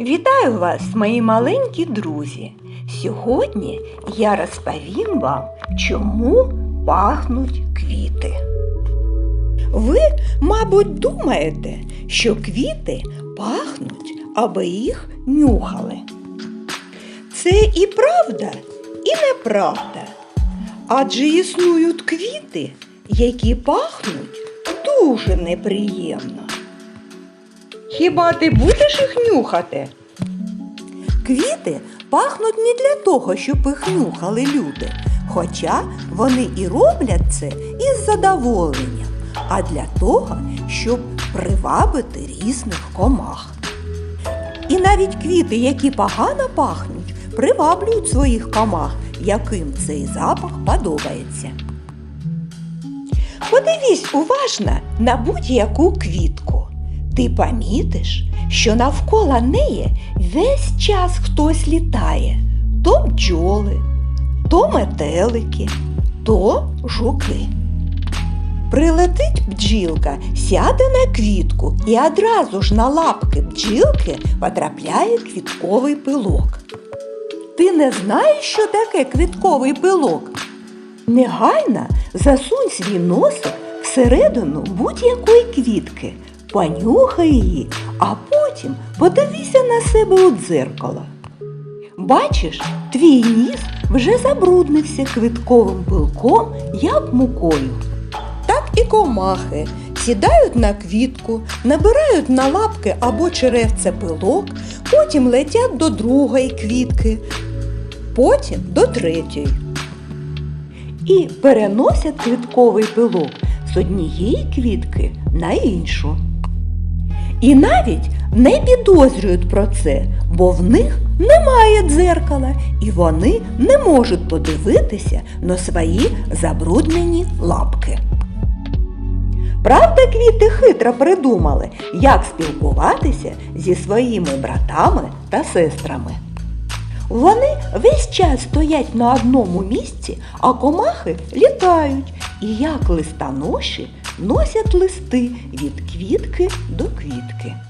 Вітаю вас, мої маленькі друзі! Сьогодні я розповім вам, чому пахнуть квіти. Ви, мабуть, думаєте, що квіти пахнуть, аби їх нюхали. Це і правда, і неправда. Адже існують квіти, які пахнуть дуже неприємно. Хіба ти будеш їх нюхати? Квіти пахнуть не для того, щоб їх нюхали люди, хоча вони і роблять це із задоволенням, а для того, щоб привабити різних комах. І навіть квіти, які погано пахнуть, приваблюють своїх комах, яким цей запах подобається. Подивись уважно на будь-яку квітку. Ти помітиш, що навколо неї весь час хтось літає. То бджоли, то метелики, то жуки. Прилетить бджілка, сяде на квітку і одразу ж на лапки бджілки потрапляє квітковий пилок. Ти не знаєш, що таке квітковий пилок? Негайно засунь свій носик всередину будь-якої квітки, понюхай її, а потім подивися на себе у дзеркало. Бачиш, твій ніс вже забруднився квітковим пилком, як мукою. Так і комахи сідають на квітку, набирають на лапки або черевце пилок, потім летять до другої квітки, потім до третьої і переносять квітковий пилок з однієї квітки на іншу. І навіть не підозрюють про це, бо в них немає дзеркала, і вони не можуть подивитися на свої забруднені лапки. Правда, квіти хитро придумали, як спілкуватися зі своїми братами та сестрами. Вони весь час стоять на одному місці, а комахи літають і як листоноші носять листи від квітки до квітки.